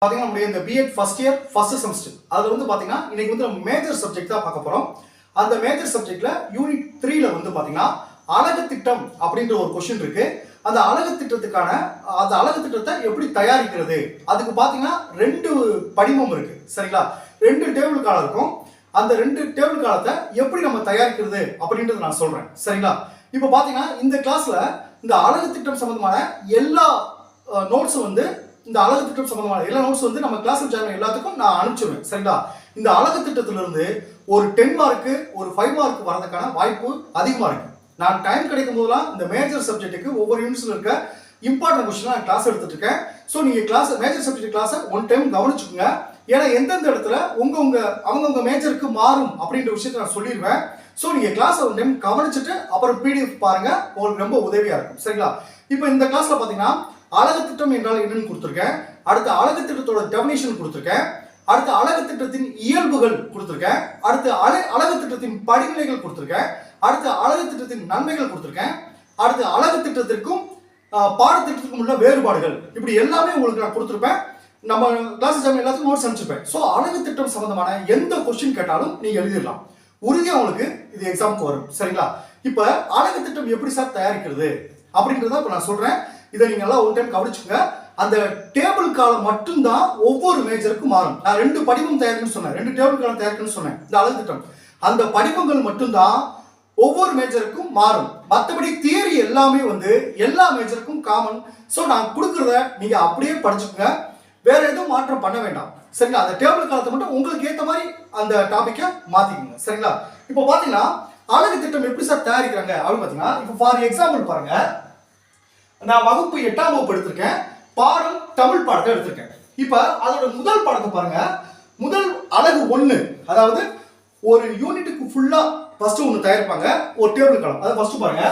பார்த்தீங்கன்னா நம்முடைய இந்த BEd first year first semester அது வந்து பார்த்தீங்கன்னா இன்னைக்கு வந்து நம்ம மேஜர் சப்ஜெக்ட் தான் பார்க்க போகிறோம் அந்த மேஜர் சப்ஜெக்ட்ல யூனிட் த்ரீல வந்து பார்த்தீங்கன்னா அழகு திட்டம் அப்படின்ற ஒரு கொஸ்டின் இருக்கு. அந்த அழகு திட்டத்துக்கான அந்த அழகு திட்டத்தை எப்படி தயாரிக்கிறது? அதுக்கு பார்த்தீங்கன்னா ரெண்டு படிமம் இருக்கு. சரிங்களா? ரெண்டு டேபிள் காலம் இருக்கும். அந்த ரெண்டு டேபிள் காலத்தை எப்படி நம்ம தயாரிக்கிறது அப்படின்றத நான் சொல்றேன். சரிங்களா? இப்போ பார்த்தீங்கன்னா இந்த கிளாஸ்ல இந்த அழகு திட்டம் சம்பந்தமான எல்லா நோட்ஸும் வந்து இந்த அழகு திட்டம் சம்பந்தமான எல்லா நோட்ஸ் வந்து நம்ம கிளாஸ் ஜாயின் எல்லாத்துக்கும் நான் அனுப்பிச்சிடுவேன். சரிங்களா? இந்த அழகு திட்டத்திலிருந்து ஒரு டென் மார்க்கு ஒரு ஃபைவ் மார்க் வரதுக்கான வாய்ப்பு அதிகமாக இருக்கு. நான் டைம் கிடைக்கும் போதெல்லாம் இந்த மேஜர் சப்ஜெக்ட்டுக்கு ஒவ்வொரு யூனிட்ஸ்ல இருக்க இம்பார்ட்டன்ட் கொஸ்டின் நான் கிளாஸ் எடுத்துட்டு இருக்கேன். ஸோ நீங்க கிளாஸ் மேஜர் சப்ஜெக்ட் கிளாஸை ஒன் டைம் கவனிச்சுக்கோங்க. ஏன்னா எந்தெந்த இடத்துல உங்க உங்க அவங்கவுங்க மேஜருக்கு மாறும் அப்படின்ற விஷயத்தை நான் சொல்லிடுவேன். ஸோ நீங்க கிளாஸ் ஒரு டைம் கவனிச்சுட்டு அப்புறம் பிடிஎஃப் பாருங்க. உங்களுக்கு ரொம்ப உதவியா இருக்கும். சரிங்களா? இப்போ இந்த கிளாஸ்ல பாத்தீங்கன்னா அழகு திட்டம் என்றால் என்னன்னு கொடுத்துருக்கேன். அடுத்து அழகு திட்டத்தோட டெபினேஷன் கொடுத்துருக்கேன். அடுத்து அழகு திட்டத்தின் இயல்புகள் கொடுத்துருக்கேன். அடுத்து அழ அழகு திட்டத்தின் படிநிலைகள் கொடுத்துருக்கேன். அடுத்து அழகு திட்டத்தின் நன்மைகள் கொடுத்துருக்கேன். அடுத்து அழகு திட்டத்திற்கும் பாடத்திட்டத்துக்கும் உள்ள வேறுபாடுகள். இப்படி எல்லாமே உங்களுக்கு நான் கொடுத்துருப்பேன். நம்ம கிளாஸ் எக்ஸாம் எல்லாத்துக்கும் நோட்ஸ் அனுப்பிச்சிருப்பேன். ஸோ அழகு திட்டம் சம்பந்தமான எந்த கொஸ்டின் கேட்டாலும் நீங்கள் எழுதிடலாம். உறுதியாக உங்களுக்கு இது எக்ஸாமுக்கு வரும். சரிங்களா? இப்போ அழகு திட்டம் எப்படி சார் தயாரிக்கிறது? அப்படின்றத இப்போ நான் சொல்கிறேன் இதை நீங்க எல்லாம் ஒரு டைம் கவனிச்சுங்க. அந்த டேபிள் காலம் மட்டும்தான் ஒவ்வொரு மேஜருக்கும் மாறும். நான் ரெண்டு படிவம் தயாரிக்கணும்னு சொன்னேன். ரெண்டு டேபிள் காலம் தயாரிக்கணும்னு சொன்னேன். இந்த அழகு திட்டம். அந்த படிவங்கள் மட்டும்தான் ஒவ்வொரு மேஜருக்கும் மாறும். மற்றபடி தியரி எல்லாமே வந்து எல்லா மேஜருக்கும் காமன் ஸோ நான் கொடுக்குறத நீங்க அப்படியே படிச்சுக்கோங்க. வேற எதுவும் மாற்றம் பண்ண வேண்டாம். சரிங்களா? அந்த டேபிள் காலத்தை மட்டும் உங்களுக்கு ஏற்ற மாதிரி அந்த டாபிக்கை மாத்திக்கோங்க. சரிங்களா? இப்போ பாத்தீங்கன்னா அழகு திட்டம் எப்படி சார் தயாரிக்கிறாங்க அப்படின்னு பாத்தீங்கன்னா இப்போ ஃபார் எக்ஸாம்பிள் பாருங்க. நான் வகுப்பு எட்டாம் வகுப்பு எடுத்திருக்கேன். பாடம் தமிழ் பாடத்தை எடுத்திருக்கேன். இப்போ அதோட முதல் பாடத்தை பாருங்க. முதல் அழகு ஒன்று அதாவது ஒரு யூனிட்டுக்கு ஃபுல்லாக ஃபர்ஸ்ட் ஒன்று தயாரிப்பாங்க. ஒரு டேபிள் கலம். அதை ஃபர்ஸ்ட் பாருங்க.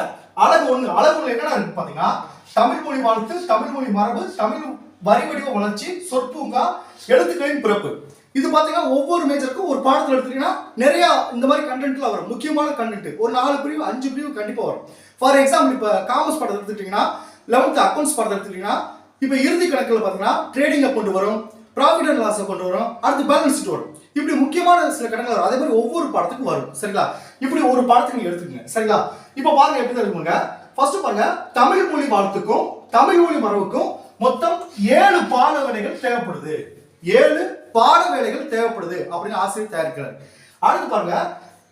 அழகு ஒன்று அழகு ஒன்று என்னடா பார்த்தீங்கன்னா தமிழ் மொழி வாழ்த்து தமிழ் மொழி மரபு தமிழ் வரி வடிவ வளர்ச்சி சொற்பூங்கா எழுத்துக்களின் பிறப்பு. இது பார்த்தீங்கன்னா ஒவ்வொரு மேஜருக்கும் ஒரு பாடத்தில் எடுத்தீங்கன்னா நிறைய இந்த மாதிரி கண்டென்ட்ல வரும். முக்கியமான கண்டென்ட் ஒரு நாலு பிரிவு அஞ்சு பிரிவு கண்டிப்பாக வரும். ஃபார் எக்ஸாம்பிள் இப்போ காமர்ஸ் பாடத்தை எடுத்துக்கிட்டிங்கன்னா லெவன்த் அக்கௌண்ட்ஸ் பாடத்தை எடுத்துக்கிட்டீங்கன்னா இப்போ இறுதி கணக்கில் பார்த்தீங்கன்னா ட்ரேடிங் கொண்டு வரும் ப்ராஃபிட் அண்ட் லாஸை கொண்டு வரும் அடுத்து பேலன்ஸ் ஷீட் வரும். இப்படி முக்கியமான சில கணக்கில் வரும். அதே மாதிரி ஒவ்வொரு பாடத்துக்கும் வரும். சரிங்களா? இப்படி ஒரு பாடத்துக்கு நீங்கள் எடுத்துக்கங்க. சரிங்களா? இப்போ பாருங்க எப்படி தான் இருக்குங்க? ஃபர்ஸ்ட் பாருங்க தமிழ் மொழி வாழ்த்துக்கும் தமிழ் மொழி மரபுக்கும் மொத்தம் ஏழு பாட வேலைகள் தேவைப்படுது. ஏழு பாட வேலைகள் தேவைப்படுது அப்படின்னு ஆசிரியர் தயாரிக்கிறார். அடுத்து பாருங்க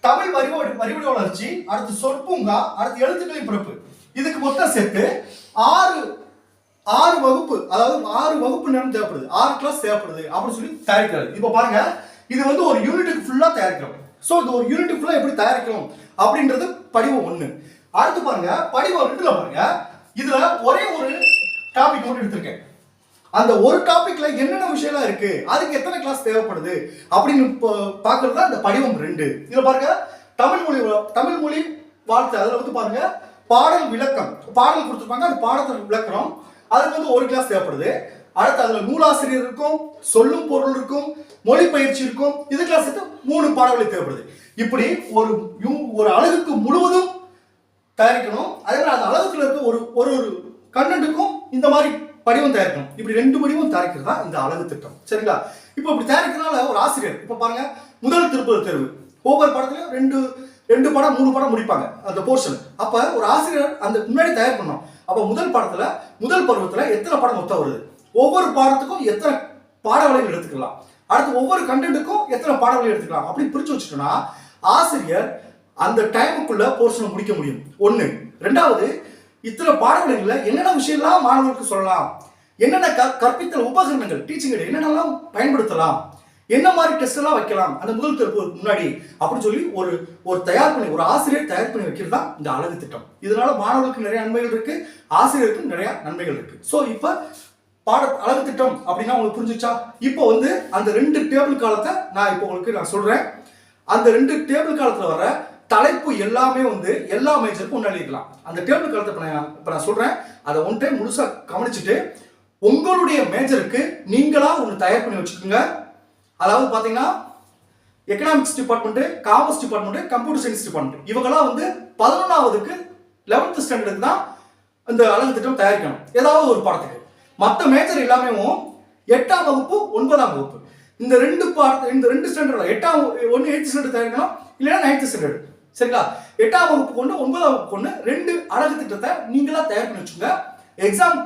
தமிழ் வரி வரிவடி வளர்ச்சி அடுத்து சொற்பூங்கா அடுத்து எழுத்துக்களின் பிறப்பு. இதுக்கு மொத்தம் சேர்த்து ஆறு ஆறு வகுப்பு அதாவது ஆறு வகுப்பு நேரம் தேவைப்படுது. ஆறு கிளாஸ் தேவைப்படுது அப்படின்னு சொல்லி தயாரிக்கிறாரு. இப்போ பாருங்க இது வந்து ஒரு யூனிட்டுக்கு ஃபுல்லாக தயாரிக்கிறோம். ஸோ இந்த ஒரு யூனிட்டுக்கு ஃபுல்லாக எப்படி தயாரிக்கிறோம்? அப்படின்றது படிவம் ஒன்று அடுத்து பாருங்க படிவம் ரெண்டுல பாருங்க இதுல ஒரே ஒரு டாபிக் மட்டும் எடுத்திருக்கேன். அந்த ஒரு டாபிக்ல என்னென்ன விஷயம்லாம் இருக்கு? அதுக்கு எத்தனை கிளாஸ் தேவைப்படுது? அப்படின்னு பாக்குறது தான் இந்த படிவம் ரெண்டு. இதுல பாருங்க தமிழ் மொழி தமிழ் மொழி வாழ்த்து. அதுல வந்து பாருங்க பாடல் விளக்கம். பாடல் கொடுத்துருப்பாங்க அந்த பாடத்தை விளக்குறோம். அதுக்கு வந்து ஒரு கிளாஸ் தேவைப்படுது. அடுத்து அதில் நூலாசிரியர் இருக்கும் சொல்லும் பொருள் இருக்கும் மொழி பயிற்சி இருக்கும். இது கிளாஸ் சேர்த்து மூணு பாடங்கள் தேவைப்படுது. இப்படி ஒரு ஒரு அழகுக்கு முழுவதும் தயாரிக்கணும். அதே மாதிரி அந்த அழகுக்குள்ள இருக்க ஒரு ஒரு ஒரு கண்டென்ட்டுக்கும் இந்த மாதிரி படிவம் தயாரிக்கணும். இப்படி ரெண்டு படிவம் தயாரிக்கிறது தான் இந்த அழகு திட்டம். சரிங்களா? இப்போ இப்படி தயாரிக்கிறதுனால ஒரு ஆசிரியர் இப்போ பாருங்க முதல் திருப்பதி தேர்வு. ஒவ்வொரு படத்துலையும் ரெண்டு ரெண்டு படம் மூணு படம் முடிப்பாங்க அந்த போர்ஷன் அப்ப ஒரு ஆசிரியர் அந்த முன்னாடி தயார் பண்ணோம் அப்ப முதல் படத்துல முதல் பருவத்துல எத்தனை படம் மொத்தம் வருது? ஒவ்வொரு பாடத்துக்கும் எத்தனை பாடவளைகள் எடுத்துக்கலாம். அடுத்து ஒவ்வொரு கண்டென்ட்டுக்கும் எத்தனை பாடவளை எடுத்துக்கலாம். அப்படி பிரிச்சு வச்சுட்டோம்னா ஆசிரியர் அந்த டைமுக்குள்ள போர்ஷனை முடிக்க முடியும். ஒன்று ரெண்டாவது இத்தனை பாடவளைகள்ல என்னென்ன விஷயம்லாம் மாணவர்களுக்கு சொல்லலாம்? என்னென்ன க- கற்பித்தல் உபகரணங்கள் டீச்சிங் என்னென்னலாம் பயன்படுத்தலாம்? என்ன மாதிரி டெஸ்ட் எல்லாம் வைக்கலாம்? அந்த முதல் தேர்வுக்கு முன்னாடி அப்படின்னு சொல்லி ஒரு ஒரு தயார் பண்ணி ஒரு ஆசிரியர் தயார் பண்ணி வைக்கிறது தான் இந்த அழகு திட்டம். இதனால மாணவர்களுக்கு நிறைய நன்மைகள் இருக்கு ஆசிரியருக்கு நிறைய நன்மைகள் இருக்கு. ஸோ இப்போ பாட அழகு திட்டம் அப்படின்னா உங்களுக்கு புரிஞ்சுச்சா? இப்போ வந்து அந்த ரெண்டு டேபிள் காலத்தை நான் இப்போ உங்களுக்கு நான் சொல்றேன். அந்த ரெண்டு டேபிள் காலத்தில் வர தலைப்பு எல்லாமே வந்து எல்லா மேஜருக்கும் ஒன்று எழுதிக்கலாம் அந்த டேபிள் காலத்தை இப்போ நான் இப்போ நான் சொல்கிறேன் அதை ஒன் டைம் முழுசாக கவனிச்சுட்டு உங்களுடைய மேஜருக்கு நீங்களா ஒன்று தயார் பண்ணி வச்சுக்கோங்க. அதாவது பார்த்தீங்கன்னா economics department commerce department computer science department இவங்கெல்லாம் வந்து பதினொன்றாவதுக்கு லெவன்த் ஸ்டாண்டர்டுக்கு தான் இந்த அழகு திட்டம் தயாரிக்கணும். ஏதாவது ஒரு பாடத்துக்கு. மற்ற மேஜர் எல்லாமே எட்டாம் வகுப்பு ஒன்பதாம் வகுப்பு. இந்த ரெண்டு பாட இந்த ரெண்டு ஸ்டாண்டர்ட் எட்டாம் ஒன்று எயித்து ஸ்டாண்டர்ட் தயாரிக்கணும் இல்லைன்னா நைன்த் ஸ்டாண்டர்ட் சரிங்களா? எட்டாம் வகுப்பு கொண்டு ஒன்பதாம் வகுப்பு கொண்டு ரெண்டு அழகு திட்டத்தை நீங்களா தயார் பண்ணி வச்சுங்க எக்ஸாம்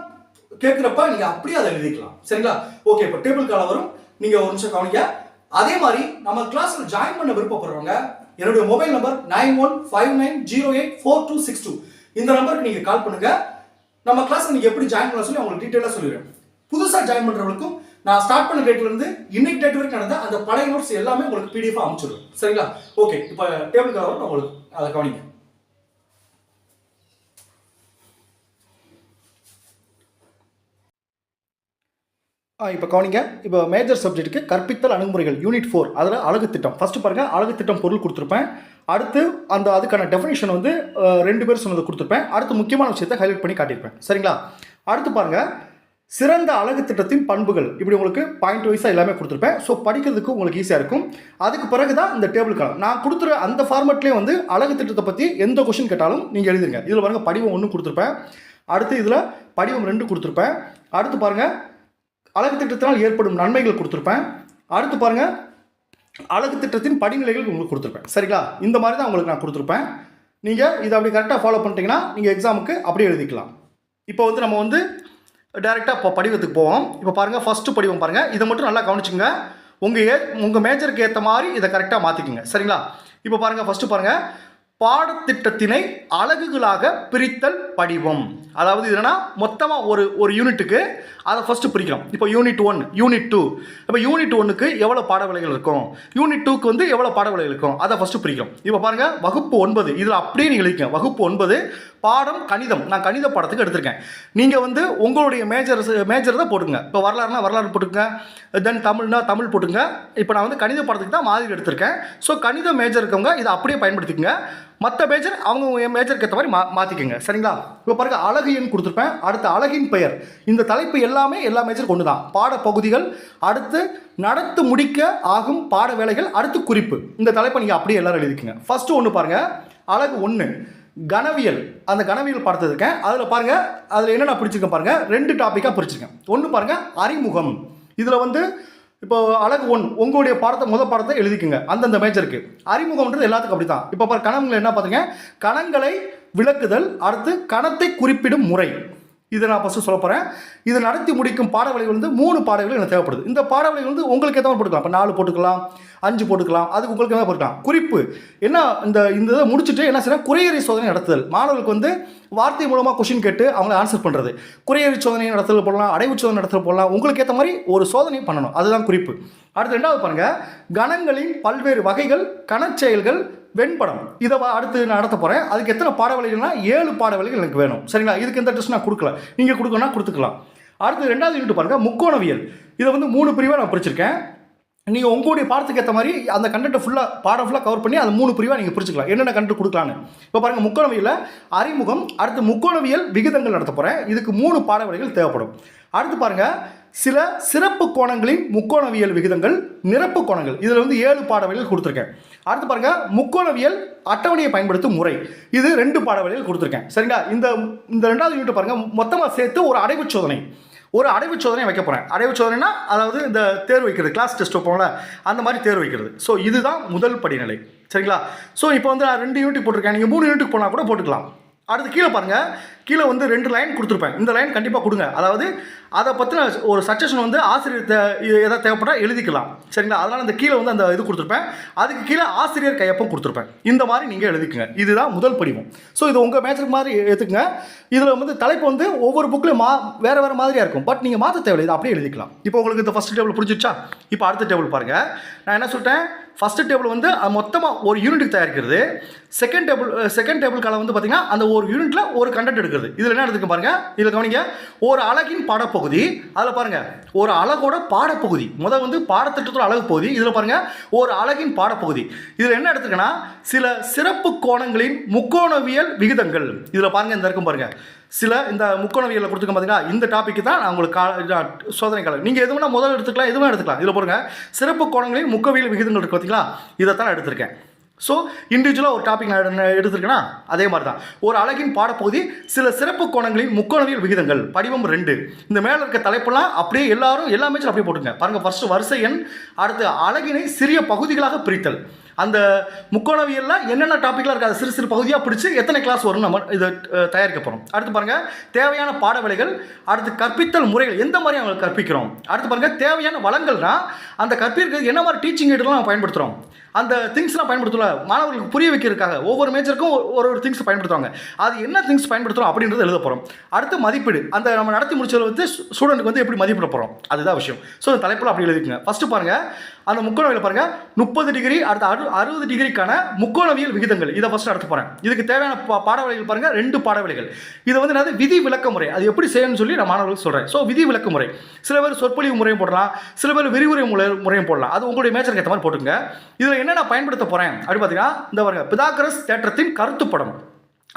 கேட்குறப்ப நீங்க அப்படியே அதை எழுதிக்கலாம். சரிங்களா? ஓகே இப்போ டேபிள் காலம் வரும். நீங்க ஒரு நிமிஷம் கவனிக்க அதே மாதிரி நம்ம கிளாஸ்ல ஜாயின் பண்ண விருப்பப்படுறவங்க என்னுடைய mobile number nine one five nine zero eight four two six two. இந்த நம்பருக்கு நீங்க கால் பண்ணுங்க. நம்ம கிளாஸ் நீங்க எப்படி ஜாயின் பண்ண சொல்லி உங்களுக்கு டீட்டெயிலாக சொல்லிடுறேன். புதுசாக ஜாயின் பண்றவங்களுக்கும் நான் ஸ்டார்ட் பண்ண டேட்ல இருந்து இன்னைக்கு டேட் வரைக்கும் நடந்த அந்த பழைய நோட்ஸ் எல்லாமே உங்களுக்கு பிடிஎஃப் அமைச்சிடும் சரிங்களா? ஓகே இப்போ டேபிள் கவர் உங்களுக்கு அதை கவனிங்க. இப்போ கவனிங்க. இப்போ மேஜர் சப்ஜெக்ட்டுக்கு கற்பித்தல் அணுகுமுறைகள் யூனிட் ஃபோர் அதில் அழகு திட்டம். ஃபஸ்ட்டு பாருங்க அழகு திட்டம் பொருள் கொடுத்துருப்பேன். அடுத்து அந்த அதுக்கான டெஃபினேஷன் வந்து ரெண்டு பேர் சொன்னது கொடுத்துருப்பேன். அடுத்து முக்கியமான விஷயத்தை ஹைலைட் பண்ணி காட்டியிருப்பேன். சரிங்களா? அடுத்து பாருங்கள் சிறந்த அழகு திட்டத்தின் பண்புகள். இப்படி உங்களுக்கு பாயிண்ட் வைஸாக எல்லாமே கொடுத்துருப்பேன். ஸோ படிக்கிறதுக்கு உங்களுக்கு ஈஸியாக இருக்கும். அதுக்கு பிறகு தான் இந்த டேபிளுக்கான நான் கொடுத்துற அந்த ஃபார்மெட்லேயே வந்து அழகு திட்டத்தை பற்றி எந்த கொஷின் கேட்டாலும் நீங்கள் எழுதிருங்க. இதில் பாருங்கள் படிவம் ஒன்று கொடுத்துருப்பேன். அடுத்து இதில் படிவம் ரெண்டு கொடுத்துருப்பேன். அடுத்து பாருங்கள் அழகு திட்டத்தினால் ஏற்படும் நன்மைகள் கொடுத்துருப்பேன். அடுத்து பாருங்கள் அழகு திட்டத்தின் படிநிலைகள் உங்களுக்கு கொடுத்துருப்பேன். சரிங்களா? இந்த மாதிரி தான் உங்களுக்கு நான் கொடுத்துருப்பேன். நீங்கள் இதை அப்படி கரெக்டாக ஃபாலோ பண்ணிட்டீங்கன்னா நீங்கள் எக்ஸாமுக்கு அப்படியே எழுதிக்கலாம். இப்போ வந்து நம்ம வந்து டைரெக்டாக இப்போ படிவத்துக்கு போவோம். இப்போ பாருங்கள் ஃபஸ்ட்டு படிவம் பாருங்கள் இதை மட்டும் நல்லா கவனிச்சுங்க உங்கள் ஏ உங்கள் மேஜருக்கு ஏற்ற மாதிரி இதை கரெக்டாக மாற்றிக்கங்க சரிங்களா? இப்போ பாருங்கள் ஃபஸ்ட்டு பாருங்கள் பாடத்திட்டத்தினை அலகுகளாக பிரித்தல் படிவம். அதாவது என்னென்னா மொத்தமாக ஒரு ஒரு யூனிட்டுக்கு அதை ஃபஸ்ட்டு பிரிக்கிறோம். இப்போ யூனிட் ஒன் யூனிட் டூ இப்போ யூனிட் ஒன்றுக்கு எவ்வளோ பாடவிலைகள் இருக்கும்? யூனிட் டூக்கு வந்து எவ்வளோ பாடவிலைகள் இருக்கும்? அதை ஃபஸ்ட்டு பிரிக்கிறோம். இப்போ பாருங்கள் வகுப்பு ஒன்பது. இதில் அப்படியே நீங்கள் எழுதிக்கங்க. வகுப்பு ஒன்பது பாடம் கணிதம். நான் கணித பாடத்துக்கு எடுத்திருக்கேன். நீங்கள் வந்து உங்களுடைய மேஜர் மேஜர் தான் போட்டுங்க இப்போ வரலாறுனா வரலாறு போட்டுங்க தென் தமிழ்னா தமிழ் போட்டுங்க இப்போ நான் வந்து கணித பாடத்துக்கு தான் மாதிரி எடுத்திருக்கேன். ஸோ கணித மேஜர் இருக்கவங்க இதை அப்படியே பயன்படுத்திக்கங்க. மற்ற மேஜர் அவங்க மேஜருக்கு ஏற்ற மாதிரி மா மாற்றிக்கங்க சரிங்களா? இப்போ பாருங்கள் அழகு எண் கொடுத்துருப்பேன். அடுத்து அழகின் பெயர். இந்த தலைப்பு எல்லாமே எல்லா மேஜர் கொண்டு தான் பாடப்பகுதிகள் அடுத்து நடத்து முடிக்க ஆகும் பாட வேலைகள் அடுத்து குறிப்பு. இந்த தலைப்பை நீங்கள் அப்படியே எல்லாரும் எழுதிக்கங்க. ஃபஸ்ட்டு ஒன்று பாருங்கள் அழகு ஒன்று கனவியல். அந்த கனவியல் பாடத்தை இருக்கேன் அதில் பாருங்கள் அதில் என்னென்ன பிடிச்சிருக்கேன் பாருங்கள் ரெண்டு டாப்பிக்காக பிடிச்சிருக்கேன். ஒன்று பாருங்கள் அறிமுகம். இதில் வந்து இப்போ அழகு ஒன் உங்களுடைய பாடத்தை முதல் பாடத்தை எழுதிக்குங்க. அந்தந்த மேஜருக்கு அறிமுகம்ன்றது எல்லாத்துக்கும் அப்படி தான் இப்போ பாரு கணங்களை என்ன பார்த்தீங்க கணங்களை விளக்குதல் அடுத்து கணத்தை குறிப்பிடும் முறை. இதை நான் ஃபஸ்ட்டு சொல்ல போகிறேன் இதை நடத்தி முடிக்கும் பாடவளை வந்து மூணு பாடவெளிகள் எனக்கு தேவைப்படுது. இந்த பாடவளை வந்து உங்களுக்கு ஏற்ற மாதிரி போட்டுக்கலாம். இப்போ நாலு போட்டுக்கலாம் அஞ்சு போட்டுக்கலாம் அதுக்கு உங்களுக்கு என்ன போட்டுக்கலாம். குறிப்பு என்ன இந்த இந்த இதை முடிச்சுட்டு என்ன செய்யணும்? குறையறை சோதனை நடத்துதல். மாணவர்களுக்கு வந்து வார்த்தை மூலமாக கொஷின் கேட்டு அவங்கள ஆன்சர் பண்ணுறது குறையறை சோதனை நடத்தல் போடலாம் அடைவு சோதனை நடத்தல் போடலாம். உங்களுக்கு ஏற்ற மாதிரி ஒரு சோதனை பண்ணணும். அதுதான் குறிப்பு. அடுத்து ரெண்டாவது பாருங்கள் கணங்களின் பல்வேறு வகைகள் கணச்செயல்கள் வெண்படம். இதை அடுத்து நான் நடத்த போகிறேன் அதுக்கு எத்தனை பாடவழிகள்னா ஏழு பாடவழிகள் எனக்கு வேணும். சரிங்களா? இதுக்கு எந்த டெஸ்ட் நான் கொடுக்கல. நீங்கள் கொடுக்கணும்னா கொடுத்துக்கலாம். அடுத்து ரெண்டாவது யூனிட் பாருங்க முக்கோணவியல். இதை வந்து மூணு பிரிவாக நான் பிரிச்சிருக்கேன். நீங்கள் உங்களுடைய பாடத்துக்கு ஏற்ற மாதிரி அந்த கண்டென்ட்டை ஃபுல்லாக பாடம் ஃபுல்லாக கவர் பண்ணி அந்த மூணு பிரிவாக நீங்கள் பிரிச்சுக்கலாம். என்னென்ன கண்டென்ட் கொடுக்கலான்னு இப்போ பாருங்கள் முக்கோணவியலில் அறிமுகம் அடுத்து முக்கோணவியல் விகிதங்கள் நடத்த போகிறேன் இதுக்கு மூணு பாடவழிகள் தேவைப்படும். அடுத்து பாருங்கள் சில சிறப்பு கோணங்களின் முக்கோணவியல் விகிதங்கள் நிரப்பு கோணங்கள். இதில் வந்து ஏழு பாடவெளிகள் கொடுத்துருக்கேன். அடுத்து பாருங்க முக்கோணவியல் அட்டவணையை பயன்படுத்தும் முறை. இது ரெண்டு பாடவெளிகள் கொடுத்துருக்கேன். சரிங்களா? இந்த இந்த ரெண்டாவது யூனிட் பாருங்க மொத்தமாக சேர்த்து ஒரு அடைவு சோதனை. ஒரு அடைவு சோதனை வைக்க போகிறேன் அடைவு சோதனைனா அதாவது இந்த தேர்வு வைக்கிறது கிளாஸ் டெஸ்ட் வைப்போம்ல அந்த மாதிரி தேர்வு வைக்கிறது. ஸோ இதுதான் முதல் படிநிலை. சரிங்களா? ஸோ இப்போ வந்து நான் ரெண்டு யூனிட் போட்டிருக்கேன். நீங்கள் மூணு யூனிட்டுக்கு போனால் கூட போட்டுக்கலாம். அடுத்து கீழே பாருங்கள் கீழே வந்து ரெண்டு லைன் கொடுத்துருப்பேன். இந்த லைன் கண்டிப்பாக கொடுங்க. அதாவது அதை பற்றின ஒரு சஜஷன் வந்து ஆசிரியர் தே இது எதாவது தேவைப்பட்டால் எழுதிக்கலாம். சரிங்களா? அதனால் அந்த கீழே வந்து அந்த இது கொடுத்துருப்பேன். அதுக்கு கீழே ஆசிரியர் கையப்பம் கொடுத்துருப்பேன். இந்த மாதிரி நீங்கள் எழுதிக்கங்க. இதுதான் முதல் படிவம். ஸோ இது உங்கள் மேட்சுக்கு மாதிரி எடுத்துக்கங்க. இதில் வந்து தலைப்பு வந்து ஒவ்வொரு புக்லையும் மா வேறு வேறு மாதிரியாக இருக்கும். பட் நீங்கள் மாற்ற தேவையில்லை. இதை அப்படியே எழுதிக்கலாம். இப்போ உங்களுக்கு இந்த ஃபஸ்ட் டேபிள் புரிஞ்சிச்சா இப்போ அடுத்த டேபிள் பாருங்கள் நான் என்ன சொல்லிட்டேன்? ஃபஸ்ட்டு டேபிள் வந்து மொத்தமாக ஒரு யூனிட்டுக்கு தயாரிக்கிறது. செகண்ட் டேபிள் செகண்ட் டேபிள் காலம் வந்து பார்த்தீங்கன்னா அந்த ஒரு யூனிட்டில் ஒரு கண்டென்ட் எடுக்கிறது. இதில் என்ன எடுத்துக்க பாருங்கள் இதில் கவனிங்க. ஒரு அழகின் பாடப்பகுதி அதில் பாருங்கள் ஒரு அழகோட பாடப்பகுதி. முதல் வந்து பாடத்திட்டத்தோட அழகு பகுதி இதில் பாருங்கள் ஒரு அழகின் பாடப்பகுதி. இதில் என்ன எடுத்துக்கன்னா சில சிறப்பு கோணங்களின் முக்கோணவியல் விகிதங்கள். இதில் பாருங்கள் இந்த இருக்கும் பாருங்கள் சில இந்த முக்கோணவியலில் கொடுத்துக்க பார்த்தீங்கன்னா இந்த டாபிக் தான் நான் உங்களுக்கு கா சோதனை காலம் நீங்கள் எது வேணால் முதல் எடுத்துக்கலாம் எது வேணால் எடுத்துக்கலாம். இதில் பாருங்கள் சிறப்பு கோணங்களில் முக்கவியல் விகிதங்கள் இருக்கு பார்த்தீங்களா இதை தான் எடுத்திருக்கேன். ஸோ இண்டிவிஜுவலாக ஒரு டாபிக் நான் எடுத்திருக்கேன்னா அதே மாதிரி தான் ஒரு அழகின் பாடப்பகுதி சில சிறப்பு கோணங்களின் முக்கோணவியல் விகிதங்கள். படிவம் ரெண்டு. இந்த மேலே இருக்க தலைப்பெல்லாம் அப்படியே எல்லாரும் எல்லாமே அப்படியே போட்டுங்க பாருங்கள் ஃபர்ஸ்ட் வரிசை எண் அடுத்து அழகினை சிறிய பகுதிகளாக பிரித்தல். அந்த முக்கோணவியலில் என்னென்ன டாப்பிக்லாம் இருக்குது அதை சிறு சிறு பகுதியாக பிடிச்சி எத்தனை கிளாஸ் வரும் நம்ம இதை தயாரிக்க போகிறோம் அடுத்து பாருங்கள் தேவையான பாடவிலைகள் அடுத்து கற்பித்தல் முறைகள் எந்த மாதிரி அவங்களுக்கு கற்பிக்கிறோம்? அடுத்து பாருங்கள் தேவையான வளங்கள்னால் அந்த கற்பிக்கிறது என்ன மாதிரி டீச்சிங் எய்டெல்லாம் நம்ம பயன்படுத்துகிறோம் அந்த திங்ஸ்லாம் பயன்படுத்தல மாணவர்களுக்கு புரிய வைக்கிறதுக்காக ஒவ்வொரு மேஜருக்கும் ஒரு ஒரு திங்ஸ் பயன்படுத்துவாங்க. அது என்ன திங்ஸ் பயன்படுத்துகிறோம் அப்படின்றது எழுத போகிறோம் அடுத்து மதிப்பீடு. அந்த நம்ம நடத்தி முடிச்சதில் வந்து ஸ்டூடெண்ட்டுக்கு வந்து எப்படி மதிப்பிட போகிறோம் அதுதான் விஷயம். ஸோ தலைப்பில் அப்படி எழுதிக்கங்க. ஃபஸ்ட்டு பாருங்கள் அந்த முக்கோணவியல் பாருங்கள் முப்பது டிகிரி அடுத்த அறு அறுபது டிகிரிக்கான முக்கோணவியல் விகிதங்கள். இதை ஃபஸ்ட்டு நடத்த போகிறேன் இதுக்கு தேவையான பா பாடவழிகள் பாருங்கள் ரெண்டு பாடவழிகள். இது வந்து என்னது? விதி விளக்க முறை. அது எப்படி செய்யணும்னு சொல்லி நான் மாணவர்களுக்கு சொல்கிறேன் ஸோ விதி விளக்க முறை. சில பேர் சொற்பொழிவு முறையும் போடலாம். சில பேர் விரிவுரை முறை முறையும் போடலாம். அது உங்களுடைய மேஜருக்கு ஏற்ற மாதிரி போட்டுங்க இதில் என்ன நான் பயன்படுத்த போகிறேன் அப்படி பார்த்தீங்கன்னா இந்த பாருங்க பிதாகரஸ் தேற்றத்தின் கருத்துப்படம்.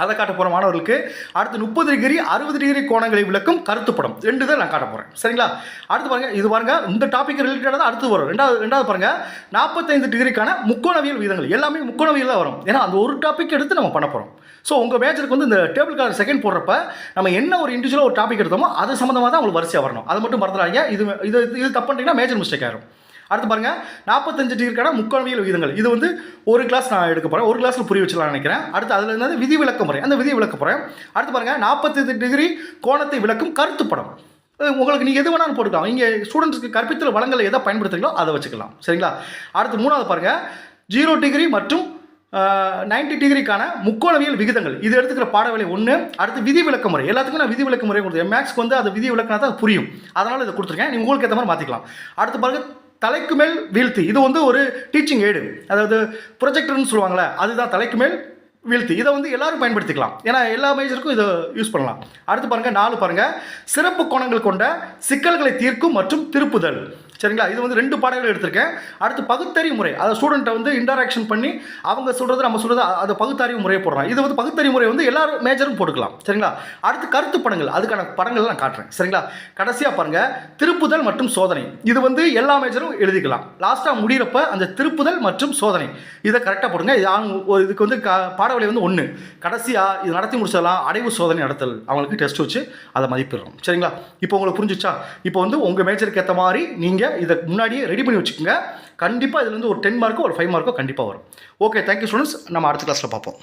அதை காட்ட போகிற மாணவர்களுக்கு. அடுத்து முப்பது டிகிரி அறுபது டிகிரி கோணங்களை விளக்கும் கருத்துப்படம் ரெண்டு தான் நான் காட்ட போகிறேன் சரிங்களா? அடுத்து பாருங்கள் இது பாருங்க இந்த டாபிக் ரிலேட்டடாக தான் அடுத்து வரும். ரெண்டாவது ரெண்டாவது பாருங்கள் நாற்பத்தைந்து டிகிரிக்கான முக்கோணவியல் விதங்கள். எல்லாமே முக்கோணவியல் தான் வரும். ஏன்னா அந்த ஒரு டாபிக் எடுத்து நம்ம பண்ண போகிறோம் ஸோ உங்கள் மேஜருக்கு வந்து இந்த டேபிள் கார்டு செகண்ட் போடுறப்ப நம்ம என்ன ஒரு இண்டிவிஜுவலாக ஒரு டாபிக் எடுத்தோமோ அது சம்மந்தமாக தான் உங்களுக்கு வரிசையாக வரணும். அது மட்டும் மறந்துடாதீங்க. இது இது இது தப்பு மேஜர் மிஸ்டேக் ஆயிரும். அடுத்து பாருங்கள் நாற்பத்தஞ்சு டிகிரிக்கான முக்கோணவியல் விகிதங்கள். இது வந்து ஒரு கிளாஸ் நான் எடுக்க போகிறேன் ஒரு கிளாஸில் புரிய வச்சலாம்னு நினைக்கிறேன். அடுத்து அதில் என்னது? விதி விளக்க முறை. அந்த விதி விளக்க போகிறேன் அடுத்து பாருங்கள் நாற்பத்தஞ்சு டிகிரி கோணத்தை விளக்கும் கருத்து படம். உங்களுக்கு நீங்கள் எது வேணாலும் போட்டுக்கலாம். இங்கே ஸ்டூடெண்ட்ஸ்க்கு கற்பித்தல் வளங்களை எதை பயன்படுத்துகிறீங்களோ அதை வச்சுக்கலாம். சரிங்களா? அடுத்து மூணாவது பாருங்கள் ஜீரோ டிகிரி மற்றும் நைன்டி டிகிரிக்கான முக்கோணவியல் விகிதங்கள். இது எடுத்துக்கிற பாடவேலை ஒன்று அடுத்து விதி விளக்க முறை. எல்லாத்துக்கும் நான் விதி விளக்க முறை கொடுத்துருக்கேன் மேக்ஸ்க்கு வந்து அது விதி விளக்கினா தான் புரியும். அதனால் இதை கொடுத்துருக்கேன். நீங்கள் உங்களுக்கு ஏற்ற மாதிரி மாற்றிக்கலாம் அடுத்து பாருங்கள் தலைக்கு மேல் வீழ்த்தி. இது வந்து ஒரு டீச்சிங் எய்டு அதாவது ப்ரொஜெக்டர்னு சொல்லுவாங்கள்ல அதுதான் தலைக்கு மேல் வீழ்த்தி. இதை வந்து எல்லாரும் பயன்படுத்திக்கலாம். ஏன்னா எல்லா மேஜருக்கும் இதை யூஸ் பண்ணலாம். அடுத்து பாருங்கள் நாலு பாருங்க. சிறப்பு கோணங்கள் கொண்ட சிக்கல்களை தீர்க்கும் மற்றும் திருப்புதல். சரிங்களா? இது வந்து ரெண்டு பாடங்கள் எடுத்திருக்கேன். அடுத்து பகுத்தறிவு முறை. அதை ஸ்டூடெண்ட்டை வந்து இன்டராக்ஷன் பண்ணி அவங்க சொல்கிறது நம்ம சொல்கிறது அதை பகுத்தறிவு முறையை போடுறோம் இது வந்து பகுத்தறிவு முறை வந்து எல்லாரும் மேஜரும் போட்டுக்கலாம். சரிங்களா? அடுத்து கருத்து படங்கள். அதுக்கான படங்கள் நான் காட்டுறேன். சரிங்களா? கடைசியாக பாருங்கள் திருப்புதல் மற்றும் சோதனை. இது வந்து எல்லா மேஜரும் எழுதிக்கலாம். லாஸ்ட்டாக முடிகிறப்ப அந்த திருப்புதல் மற்றும் சோதனை. இதை கரெக்டாக போடுங்க. இது ஒரு இதுக்கு வந்து க பாடவழி வந்து ஒன்று கடைசியாக இது நடத்தி முடிச்சதெல்லாம் அடைவு சோதனை நடத்தல். அவங்களுக்கு டெஸ்ட் வச்சு அதை மதிப்பிடுறோம். சரிங்களா? இப்போ உங்களுக்கு புரிஞ்சுச்சா? இப்போ வந்து உங்கள் மேஜருக்கு ஏற்ற மாதிரி நீங்கள் நீங்கள் இதை முன்னாடியே ரெடி பண்ணி வச்சுக்கோங்க. கண்டிப்பாக இதுலேருந்து ஒரு டென் மார்க்கோ ஒரு ஃபைவ் மார்க்கோ கண்டிப்பாக வரும். ஓகே தேங்க்யூ ஸ்டூடெண்ட்ஸ் நம்ம அடுத்த கிளாஸில் பார்ப்போம்.